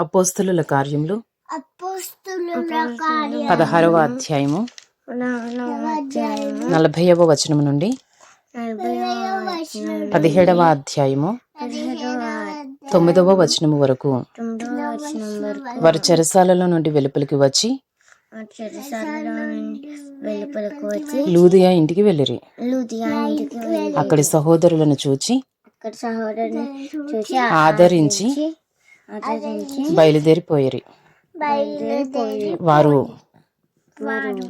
అపోస్తలుల కార్యములు? అపోస్తుల కార్యం పదహారవ అధ్యాయము. నలభైవ వచనము నుండి పదిహేడవ అధ్యాయము. తొమ్మిదవ వచనము వరకు. వారు చెరసాలలో నుండి వెలుపలికి వచ్చి లూదియా ఇంటికి వెళ్ళిరి. అక్కడి సహోదరులను చూచి ఆదరించి బయలుదేరిపోయిరి. బయలుదేరిపోయి వారు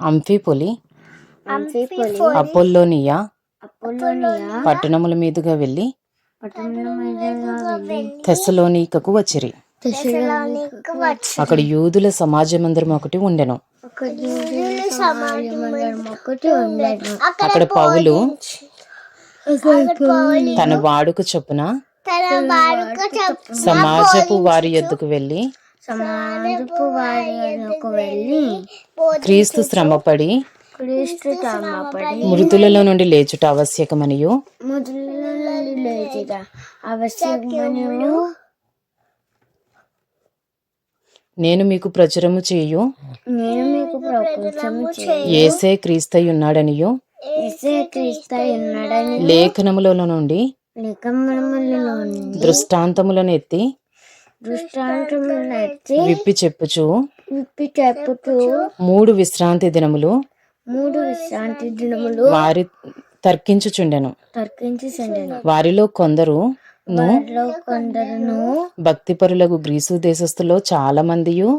అంఫీపొలి అపోల్లోనియా పట్టణముల మీదుగా వెళ్ళి తెస్సలోనికకు వచ్చిరి. అక్కడ యూదుల సమాజ మందిరం ఒకటి ఉండెను. అక్కడ పౌలు తన వాడుక చొప్పున సమాజపు వారి యొద్దకు వెళ్ళి సమాజపు వారి వద్దకు వెళ్ళి క్రీస్తు శ్రమపడి క్రీస్తు తామపడి మృతులలో నుండి లేచుట ఆవశ్యకమనియు. మొదలు నుండి లేచిట ఆవశ్యకమనియు. నేను మీకు ప్రచురము చేయు. నేను మీకు ప్రపంచము చేయి. ఏసే క్రీస్తై ఉన్నాడనియు ఎసే క్రీస్తు ఉన్నాడని లేఖనములలో నుండి దృష్టాంతములను ఎత్తి దృష్టాంతములను ఎత్తి విప్పి చెప్పుచు. విప్పి చెప్పుతూ మూడు విశ్రాంతి దినములు మూడు విశ్రాంతి దినములు వారి తర్కించుచుండెను. తర్కించి చెందెను వారిలో కొందరు కొందరును భక్తిపరులకు గ్రీసు దేశస్థులో చాలా మందియు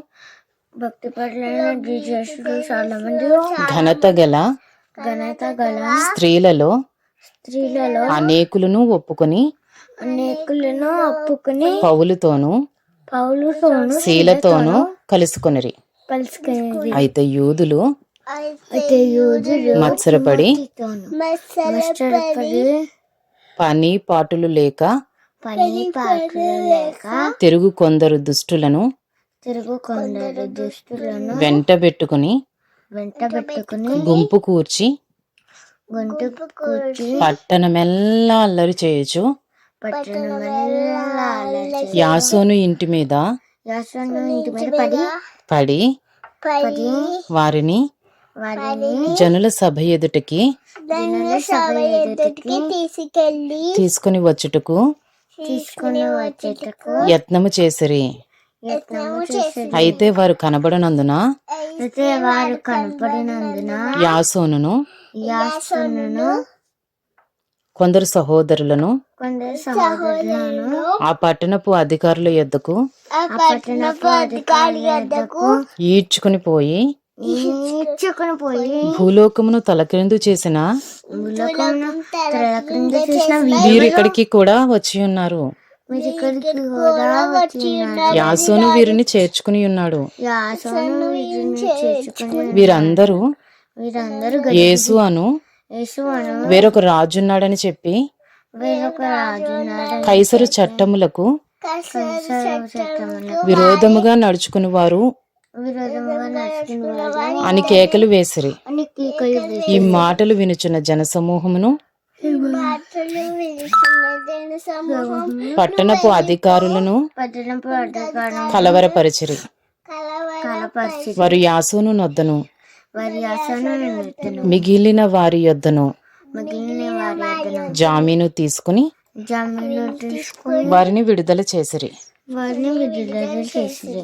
భక్తి చాలా మంది ఘనత గల ఘనత గల స్త్రీలలో స్త్రీలలో అనేకులను ఒప్పుకొని అనేకులను ఒప్పుకుని పౌలుతోనూ పౌలుతోను శీలతోనూ కలుసుకొనిరి. అయితే యూదులు అయితే యూదులు మత్సరపడి పని పాటులు లేక పని పాటలు లేక తిరుగు కొందరు దుష్టులను తిరుగు కొందరు వెంటబెట్టుకుని వెంట పెట్టుకుని గుంపు కూర్చి గొంతు కూర్చి పట్టణమెల్లా అల్లరి చేయొచ్చు. యాసోను ఇంటి మీద యాసను ఇంటి మీద పడి పడి పడి వారిని వారిని జనుల సభ ఎదుటికి జనుల సభ ఎదుటికి తీసుకెళ్ళి తీసుకుని వచ్చుటకు తీసుకుని వచ్చేటకు యత్నము చేసిరి. అయితే వారు కనబడనందున అయితే వారు కనపడినందున యాసోనును కొందరు సహోదరులను కొందరు సహోదరులను. ఆ పట్టణపు అధికారుల యొద్దకు ఆ పట్టణపు అధికారి వద్దకు ఈడ్చుకుని పోయి ఈడ్చుకుని పోయి భూలోకమును తలక్రిందు చేసిన భూలోకమును తల క్రింద చూసిన వీరు ఇక్కడికి కూడా వచ్చి ఉన్నారు. యాసోను వీరిని చేర్చుకుని ఉన్నాడు. యాసను వీరిని చేసుకుని వీరందరూ వీరందరూ యేసు అను. వేరొక రాజున్నాడని చెప్పి వేరొక కైసరు చట్టములకు విరోధముగా నడుచుకుని వారు అని కేకలు వేసిరి. ఈ మాటలు వినుచున్న జనసమూహమును పట్టణపు అధికారులను కలవరపరిచిరి. వారు యాసోను నొద్దను. వారి మిగిలిన వారి యొద్దను మిగిలిన వారి వద్దను జామీను తీసుకుని జామీను తీసుకుని వారిని విడుదల చేసిరి. వారిని విడుదల చేసిరి.